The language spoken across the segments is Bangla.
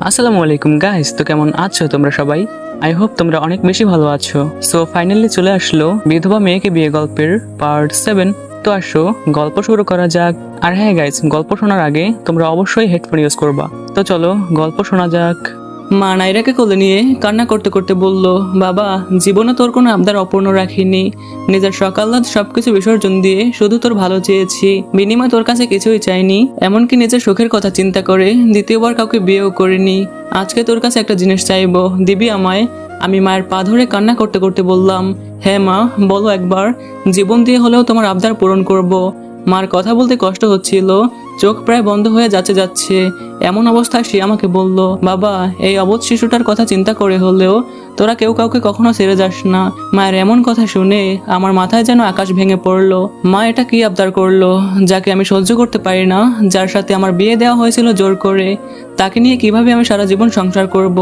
আসসালামু আলাইকুম গাইস তো কেমন আছো তোমরা সবাই? আই হোপ তোমরা অনেক বেশি ভালো আছো। সো ফাইনালি চলে আসলো বিধবা মেয়েকে বিয়ে গল্পের পার্ট সেভেন তো আসো, গল্প শুরু করা যাক। আর হ্যাঁ গাইস গল্প শোনার আগে তোমরা অবশ্যই হেডফোন ইউজ করবা। তো চলো, গল্প শোনা যাক। মা নাইরাকে কোলে নিয়ে কান্না করতে করতে বলল, বাবা, জীবনে তোর কোনো আবদার অপূর্ণ রাখিনি। নিজের সকাল্লাদ সবকিছু বিসর্জন দিয়ে শুধু তোর ভালো চেয়েছি। বিনিময় তোর কাছে কিছুই চাইনি। এমনকি নিজের সুখের কথা চিন্তা করে দ্বিতীয়বার কাউকে বিয়েও করিনি। আজকে তোর কাছে একটা জিনিস চাইব। দিবি আমায়? আমি মায়ের পা ধরে কান্না করতে করতে বললাম হ্যাঁ মা, বলো একবার। জীবন দিয়ে হলেও তোমার আবদার পূরণ করব। মার কথা বলতে কষ্ট হচ্ছিল। চোখ প্রায় বন্ধ হয়ে যাচ্ছে যাচ্ছে। এমন অবস্থায় সে আমাকে বলল, বাবা, এই অবধ শিশুটার কথা চিন্তা করে হলেও তোরা কেউ কাউকে কখনো ছেড়ে যাস না। মায়ের এমন কথা শুনে আমার মাথায় যেন আকাশ ভেঙে পড়ল। মা এটা কি আবদার করল, যাকে আমি সহ্য করতে পারি না, যার সাথে আমার বিয়ে দেওয়া হয়েছিল জোর করে? তাকে নিয়ে কীভাবে আমি সারা জীবন সংসার করব?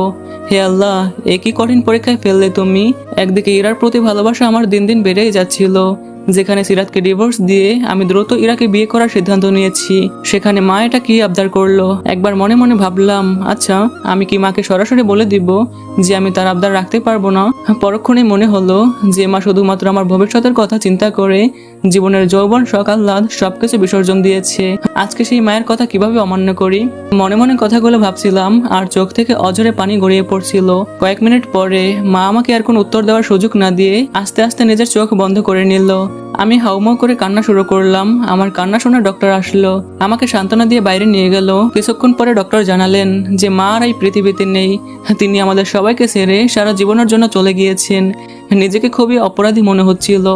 হে আল্লাহ, এ কি কঠিন পরীক্ষায় ফেললে তুমি? একদিকে ইরার প্রতি ভালোবাসা আমার দিন দিন বেড়েই যাচ্ছিল। যেখানে সিরাতকে ডিভোর্স দিয়ে আমি দ্রুত ইরাকে বিয়ে করার সিদ্ধান্ত নিয়েছি। সেখানে মা এটা কি আবদার করল? একবার মনে মনে ভাবলাম আচ্ছা আমি কি মাকে সরাসরি বলে দিব যে আমি তার আবদার রাখতে পারব না? পরক্ষণে মনে হলো যে মা শুধুমাত্র আমার ভবিষ্যতের কথা চিন্তা করে, জীবনের যৌবন সকাল্লাদ সবকিছু বিসর্জন দিয়েছে। আজকে সেই মায়ের কথা কীভাবে অমান্য করি? মনে মনে কথাগুলো ভাবছিলাম, আর চোখ থেকে অজরে পানি গড়িয়ে পড়ছিল। কয়েক মিনিট পরে মা আমাকে আর কোনো উত্তর দেওয়ার সুযোগ না দিয়ে আস্তে আস্তে নিজের চোখ বন্ধ করে নিল। আমি হাউমাউ করে কান্না শুরু করলাম। আমার কান্না শুনে ডক্টর আসলো। আমাকে সান্ত্বনা দিয়ে বাইরে নিয়ে গেল। কিছুক্ষণ পরে ডক্টর জানালেন যে, মা আর এই পৃথিবীতে নেই। তিনি আমাদের সবাইকে ছেড়ে সারা জীবনের জন্য চলে গিয়েছেন। নিজেকে খুবই অপরাধী মনে হচ্ছিল।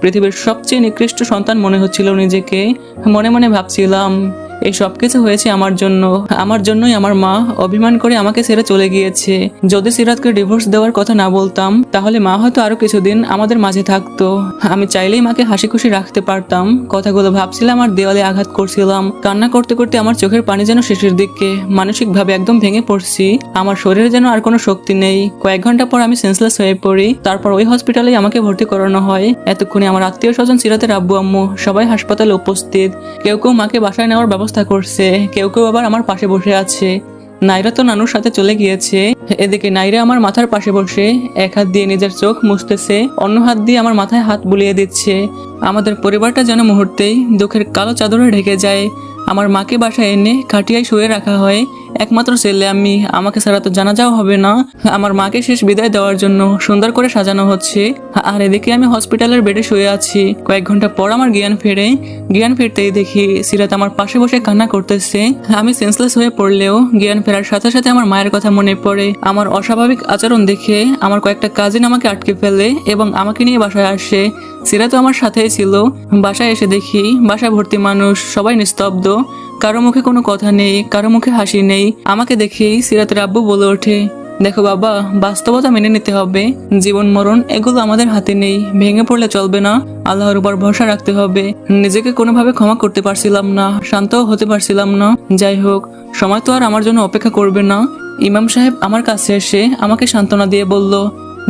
পৃথিবীর সবচেয়ে নিকৃষ্ট সন্তান মনে হচ্ছিল নিজেকে। মনে মনে ভাবছিলাম এই সব কিছু হয়েছে আমার জন্য। আমার জন্যই আমার মা অভিমান করে আমাকে ছেড়ে চলে গিয়েছে। যদি সিরাতকে ডিভোর্স দেওয়ার কথা না বলতাম, তাহলে মা হয়তো আরও কিছুদিন আমাদের মাঝে থাকতো। আমি চাইলেই মাকে হাসি খুশি রাখতে পারতাম। কথাগুলো ভাবছিলাম আর দেওয়ালে আঘাত করছিলাম। কান্না করতে করতে আমার চোখের পানি যেন শেষের দিকে, মানসিকভাবে একদম ভেঙে পড়ছি। আমার শরীরে যেন আর কোনো শক্তি নেই। কয়েক ঘণ্টা পর আমি সেন্সলেস হয়ে পড়ি। তারপর ওই হসপিটালেই আমাকে ভর্তি করানো হয়। এতক্ষণে আমার আত্মীয় স্বজন সিরাতের আব্বু আম্মু সবাই হাসপাতালে উপস্থিত। কেউ কেউ মাকে বাসায় নেওয়ার ব্যবস্থা করছে। কেউ কেউ আবার আমার পাশে বসে আছে। নাইরা তো নানুর সাথে চলে গিয়েছে। এদিকে নাইরা আমার মাথার পাশে বসে। এক হাত দিয়ে নিজের চোখ মুছতেছে। অন্য হাত দিয়ে আমার মাথায় হাত বুলিয়ে দিচ্ছে। আমাদের পরিবারটা যেন মুহূর্তেই দুঃখের কালো চাদরে ঢেকে যায়। আমার মাকে বাসায় এনে খাটিয়ায় শুয়ে রাখা হয়। একমাত্র ছেলে, আমি আমাকে ছাড়া তো জানাজাও হবে না। আমার মাকে শেষ বিদায় দেওয়ার জন্য সুন্দর করে সাজানো হচ্ছে। আর এদিকে আমি হসপিটালের বেডে শুয়ে আছি। কয়েক ঘণ্টা পর আমার জ্ঞান ফেরে। জ্ঞান ফিরতেই দেখি সিরাত আমার পাশে বসে কান্না করতেছে। আমি সেন্সলেস হয়ে পড়লেও জ্ঞান ফেরার সাথে সাথে আমার মায়ের কথা মনে পড়ে। আমার অস্বাভাবিক আচরণ দেখে আমার কয়েকটা কাজিন আমাকে আটকে ফেলে এবং আমাকে নিয়ে বাসায় আসে। সিরাত আমার সাথেই ছিল। বাসায় এসে দেখি বাসা ভর্তি মানুষ, সবাই নিস্তব্ধ। কারও মুখে কোনো কথা নেই, কারও মুখে হাসি নেই। আমাকে দেখেই সিরাতের আব্বু বলে ওঠে, দেখো বাবা, বাস্তবতা মেনে নিতে হবে। জীবন, মরণ, এগুলো আমাদের হাতে নেই, ভেঙে পড়লে চলবে না। আল্লাহর উপর ভরসা রাখতে হবে। নিজেকে কোনোভাবে ক্ষমা করতে পারছিলাম না, শান্তও হতে পারছিলাম না। যাই হোক, সময় তো আর আমার জন্য অপেক্ষা করবে না। ইমাম সাহেব আমার কাছে এসে আমাকে সান্ত্বনা দিয়ে বলল,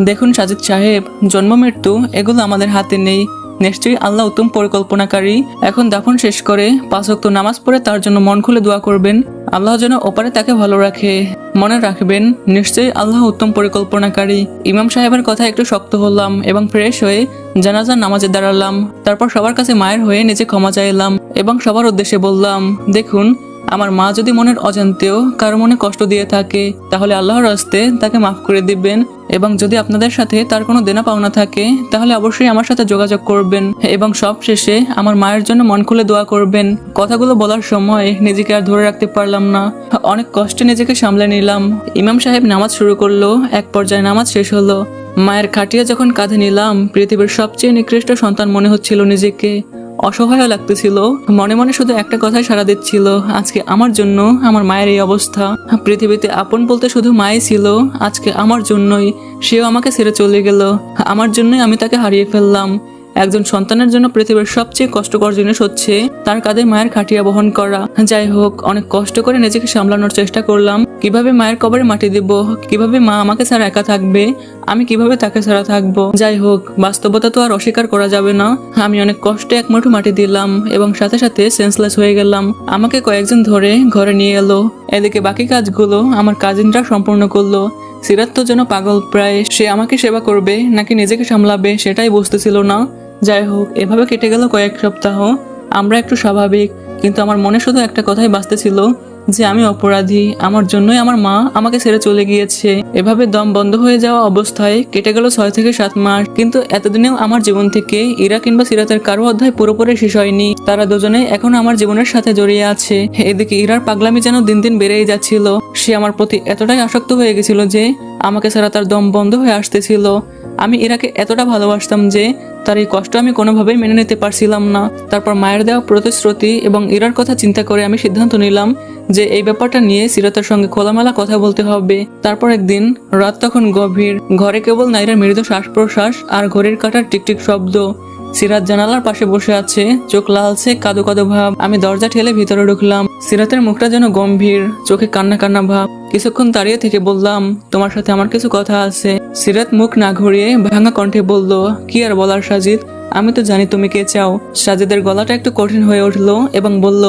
দেখুন সাজিদ সাহেব, জন্ম, মৃত্যু, এগুলো আমাদের হাতে নেই। নিশ্চয়ই আল্লাহ উত্তম পরিকল্পনাকারী। এখন দাফন শেষ করে পাঁচক্ত নামাজ পড়ে তার জন্য মন খুলে দোয়া করবেন। আল্লাহ যেন ওপারে তাকে ভালো রাখে। মনে রাখবেন, নিশ্চয়ই আল্লাহ উত্তম পরিকল্পনাকারী। ইমাম সাহেবের কথা একটু শক্ত হলাম এবং ফ্রেশ হয়ে জানাজার নামাজে দাঁড়ালাম। তারপর সবার কাছে মায়ের হয়ে নিজে ক্ষমা চাইলাম এবং সবার উদ্দেশ্যে বললাম, দেখুন আমার মা যদি মনের অজান্তেও কারও মনে কষ্ট দিয়ে থাকে, তাহলে আল্লাহর রাস্তে তাকে মাফ করে দিবেন। এবং যদি আপনাদের সাথে তার কোনো দেনা পাওনা থাকে, তাহলে অবশ্যই আমার সাথে যোগাযোগ করবেন। এবং সব শেষে আমার মায়ের জন্য মন খুলে দোয়া করবেন। কথাগুলো বলার সময় নিজেকে আর ধরে রাখতে পারলাম না। অনেক কষ্টে নিজেকে সামলে নিলাম। ইমাম সাহেব নামাজ শুরু করল, এক পর্যায়ে নামাজ শেষ হলো। মায়ের খাটিয়া যখন কাঁধে নিলাম, পৃথিবীর সবচেয়ে নিকৃষ্ট সন্তান মনে হচ্ছিল নিজেকে। অসহায় লাগতেছিল। মনে মনে শুধু একটা কথাই সারা দিচ্ছিল, আজকে আমার জন্য, আমার মায়ের এই অবস্থা। পৃথিবীতে আপন বলতে শুধু মাই ছিল, আজকে আমার জন্যই সেও আমাকে ছেড়ে চলে গেল। আমার জন্যই আমি তাকে হারিয়ে ফেললাম। একজন সন্তানের জন্য পৃথিবীর সবচেয়ে কষ্টকর জিনিস হচ্ছে তার কাঁধে মায়ের খাটিয়া বহন করা। যাই হোক, অনেক কষ্ট করে নিজেকে সামলানোর চেষ্টা করলাম। কীভাবে মায়ের কবরে মাটি দিব, কীভাবে মা আমাকে ছাড়া একা থাকবে আমি কীভাবে তাকে ছাড়া থাকব? যাই হোক, বাস্তবতা তো আর অস্বীকার করা যাবে না। আমি অনেক কষ্টে এক মাটি দিলাম এবং সাথে সাথে সেন্সলেস হয়ে গেলাম। আমাকে কয়েকজন ধরে ঘরে নিয়ে এলো। এদিকে বাকি কাজগুলো আমার কাজিনরা সম্পূর্ণ করল। সিরাত তো যেন পাগল প্রায়। সে আমাকে সেবা করবে নাকি নিজেকে সামলাবে সেটাই বুঝতেছিল না। যাই হোক, এভাবে কেটে গেল কয়েক সপ্তাহ। আমরা একটু স্বাভাবিক, কিন্তু আমার মনে শুধু একটা কথাই বাঁচতেছিল। যে আমি অপরাধী, আমার জন্যই আমার মা আমাকে ছেড়ে চলে গিয়েছে। এভাবে দম বন্ধ হয়ে যাওয়া অবস্থায় কেটে গেল ছয় থেকে সাত মাস। কিন্তু এতদিনেও আমার জীবন থেকে ইরা কিংবা সিরাতের কারও অধ্যায় পুরোপুরি শেষ হয়নি। তারা দুজনে এখন আমার জীবনের সাথে জড়িয়ে আছে। এদিকে ইরার পাগলামি যেন দিন দিন বেড়েই যাচ্ছিল। সে আমার প্রতি এতটাই আসক্ত হয়ে গেছিল যে, আমাকে ছাড়া তার দম বন্ধ হয়ে আসতেছিল। আমি ইরাকে এতটা ভালোবাসতাম যে তার এই কষ্ট আমি কোনোভাবেই মেনে নিতে পারছিলাম না। তারপর মায়ের দেওয়া প্রতিশ্রুতি এবং ইরার কথা চিন্তা করে আমি সিদ্ধান্ত নিলাম যে এই ব্যাপারটা নিয়ে সিরাতার সঙ্গে খোলামেলা কথা বলতে হবে। তারপর একদিন রাত তখন গভীর, ঘরে কেবল নাইরার মৃদু শ্বাস প্রশ্বাস আর ঘড়ির কাটার টিকটিক শব্দ। সিরাত জানালার পাশে বসে আছে। চোখ লালছে, কাদো কাদো ভাব। আমি দরজা ঠেলে ভিতরে ঢুকলাম। সিরাতের মুখটা যেন গম্ভীর, চোখে কান্না কান্না ভাব। কিছুক্ষণ দাঁড়িয়ে থেকে বললাম, তোমার সাথে আমার কিছু কথা আছে। সিরাত মুখ না ঘুরিয়ে ভাঙা কণ্ঠে বলল, কি আর বলার, সাজিদ? আমি তো জানি তুমি কে চাও। সাজিদের গলাটা একটু কঠিন হয়ে উঠল এবং বলল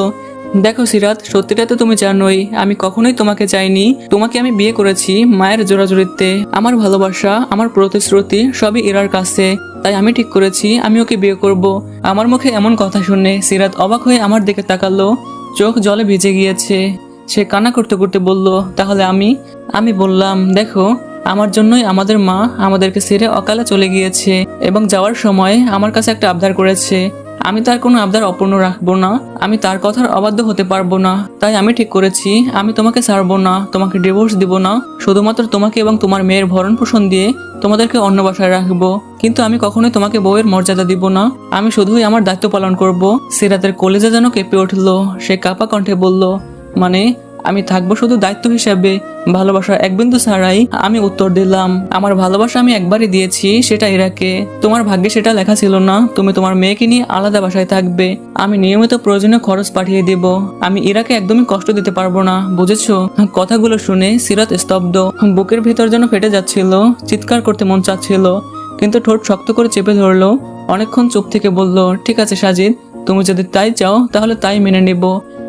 দেখো সিরাত, সত্যিটা তো তুমি জানোই, আমি কখনোই তোমাকে চাইনি। তোমাকে আমি বিয়ে করেছি মায়ের জোরাজুরিতে। আমার ভালোবাসা, আমার প্রতিশ্রুতি সবই ইরার কাছে। তাই আমি ঠিক করেছি, আমি ওকে বিয়ে করব। আমার মুখে এমন কথা শুনে সিরাত অবাক হয়ে আমার দিকে তাকালো। চোখ জলে ভিজে গিয়েছে। সে কান্না করতে করতে বলল, তাহলে আমি? আমি বললাম, দেখো, আমার জন্যই আমাদের মা আমাদেরকে ছেড়ে অকালে চলে গিয়েছে এবং যাওয়ার সময় আমার কাছে একটা আবদার করেছে। আমি তার কোনো আবদার অপূর্ণ রাখব না। আমি তার কথার অবাধ্য হতে পারব না। তাই আমি ঠিক করেছি। আমি তোমাকে ছাড়বো না। তোমাকে ডিভোর্স দিব না। শুধুমাত্র তোমাকে এবং তোমার মেয়ের ভরণ পোষণ দিয়ে তোমাদেরকে অন্য বাসায় রাখব। কিন্তু আমি কখনোই তোমাকে বউয়ের মর্যাদা দিব না। আমি শুধুই আমার দায়িত্ব পালন করব। সিরাতের কলেজে যেন কেঁপে উঠল। সে কাপা কণ্ঠে বলল মানে আমি থাকব শুধু দায়িত্ব হিসাবে। ভালোবাসা এক বিন্দু ছাড়াই আমি উত্তর দিলাম। আমার ভালোবাসা আমি একবারই দিয়েছি সেটা ইরাকে তোমার ভাগ্যে সেটা লেখা ছিল না। তুমি তোমার মেয়েকে নিয়ে আলাদা বাসায় থাকবে। আমি নিয়মিত প্রয়োজনীয় খরচ পাঠিয়ে দেব। আমি ইরাকে একদমই কষ্ট দিতে পারব না, বুঝেছ? কথাগুলো শুনে সিরাত স্তব্ধ। বুকের ভিতর যেন ফেটে যাচ্ছিল, চিৎকার করতে মন চাচ্ছিল, কিন্তু ঠোঁট শক্ত করে চেপে ধরলো। অনেকক্ষণ চোখ থেকে বলল, ঠিক আছে সাজিদ, তুমি যদি তাই চাও, তাহলে তাই মেনে নেব।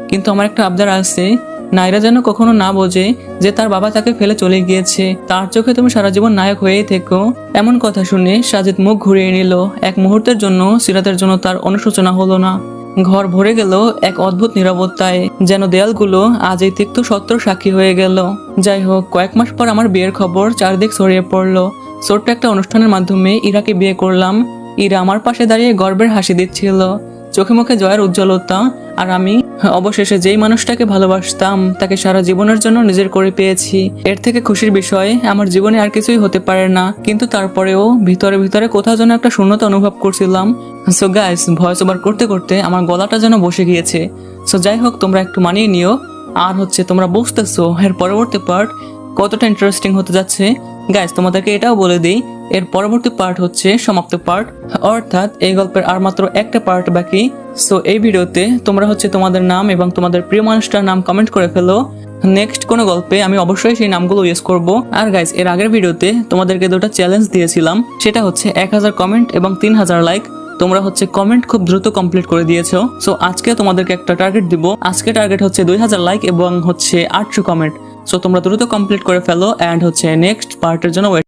কিন্তু আমার একটা আবদার আছে নাইরা যেন কখনো না বোঝে যে তার বাবা তাকে ফেলে চলে গিয়েছে। তার চোখে তুমি সারা জীবন নায়ক হয়েই থেকো। এমন কথা শুনে সাজিদ মুখ ঘুরিয়ে নিল। এক মুহূর্তের জন্য সিরাতের জন্য তার অনুশোচনা হলো না। ঘর ভরে গেল এক অদ্ভুত নিরাপত্তায় যেন দেয়ালগুলো আজ এই তিক্ত সত্য সাক্ষী হয়ে গেল। যাই হোক, কয়েক মাস পর আমার বিয়ের খবর চারদিক ছড়িয়ে পড়ল। ছোট্ট একটা অনুষ্ঠানের মাধ্যমে ইরাকে বিয়ে করলাম। ইরা আমার পাশে দাঁড়িয়ে গর্বের হাসি দিচ্ছিল। চোখে মুখে জয়ের উজ্জ্বলতা আর আমি অবশেষে যেই মানুষটাকে ভালোবাসতাম, তাকে সারা জীবনের জন্য নিজের করে পেয়েছি। এর থেকে খুশির বিষয়, আমার জীবনে আর কিছুই হতে পারে না। কিন্তু তারপরেও ভিতরে ভিতরে কোথাও যেন একটা শূন্যতা অনুভব করছিলাম। সো গাইস ভয়েস ওভার করতে করতে আমার গলাটা যেন বসে গিয়েছে। সো যাই হোক, তোমরা একটু মানিয়ে নিও। আর হচ্ছে, তোমরা বুঝতেছো, এর পরবর্তী পার্ট কতটা ইন্টারেস্টিং হতে যাচ্ছে। গাইস তোমাদেরকে এটাও বলে দিই এর পরবর্তী পার্ট হচ্ছে সমাপ্ত পার্ট অর্থাৎ এই গল্পের আর মাত্র একটা পার্ট বাকি। সো এই ভিডিওতে তোমরা হচ্ছে তোমাদের নাম এবং তোমাদের প্রিয় মানুষটার নাম কমেন্ট করে ফেলো। নেক্সট কোনো গল্পে আমি অবশ্যই সেই নামগুলো ইউজ করব। আর গাইস এর আগের ভিডিওতে তোমাদেরকে দুটো চ্যালেঞ্জ দিয়েছিলাম। সেটা হচ্ছে এক হাজার কমেন্ট এবং তিন হাজার লাইক তোমরা হচ্ছে কমেন্ট খুব দ্রুত কমপ্লিট করে দিয়েছ। সো আজকে তোমাদেরকে একটা টার্গেট দিব। আজকে টার্গেট হচ্ছে দুই হাজার লাইক এবং হচ্ছে আটশো কমেন্ট সো তোমরা দ্রুত কমপ্লিট করে ফেলো। অ্যান্ড হচ্ছে নেক্সট পার্টের জন্য wait